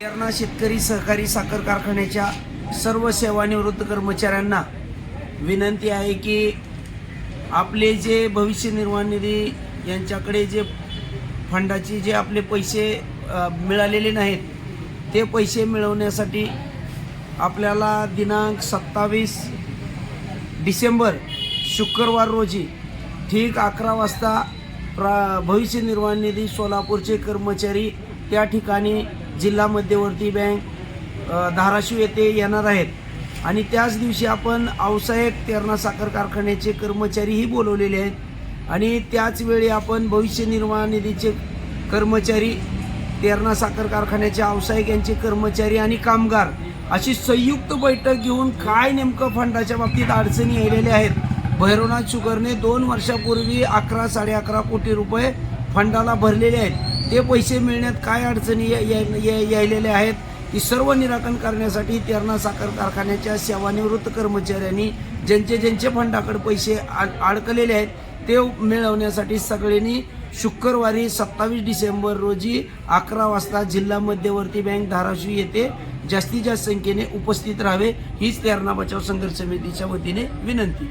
तेरणा शेतकरी सहकारी साखर कारखान्याच्या सर्व सेवानिवृत्त कर्मचाऱ्यांना विनंती आहे की आपले जे भविष्य निर्वाह निधी यांच्याकडे जे फंडाचे जे आपले पैसे अ, मिळालेले नाहीत ते पैसे मिळवण्यासाठी आपल्याला दिनांक सत्तावीस डिसेंबर शुक्रवार रोजी ठीक अकरा वाजता प्रा भविष्य निर्वाह निधी सोलापूरचे कर्मचारी त्या ठिकाणी जिल्हा मध्यवर्ती बँक धाराशिव येथे येणार आहेत. आणि त्याच दिवशी आपण आवसायक तेरणा साखर कारखान्याचे कर्मचारीही बोलवलेले आहेत. आणि त्याचवेळी आपण भविष्य निर्वाह निधीचे कर्मचारी तेरणा साखर कारखान्याचे व्यावसायिक यांचे कर्मचारी आणि कामगार अशी संयुक्त बैठक घेऊन काय नेमकं फंडाच्या बाबतीत अडचणी आलेल्या आहेत? भैरवनाथ शुगरने दोन वर्षापूर्वी अकरा साडे अकरा कोटी रुपये फंडाला भरलेले आहेत. ते पैसे मिळण्यात काय अडचणी यायलेल्या आहेत ती सर्व निराकरण करण्यासाठी तेरणा साखर कारखान्याच्या सेवानिवृत्त कर्मचाऱ्यांनी ज्यांचे ज्यांचे फंडाकडे पैसे अड- अडकलेले आहेत ते मिळवण्यासाठी सगळ्यांनी शुक्रवारी सत्तावीस डिसेंबर रोजी अकरा वाजता जिल्हा मध्यवर्ती बँक धाराशिव येथे जास्तीत जास्त संख्येने उपस्थित राहावे हीच तेरणा बचाव संघर्ष समितीच्या वतीने विनंती.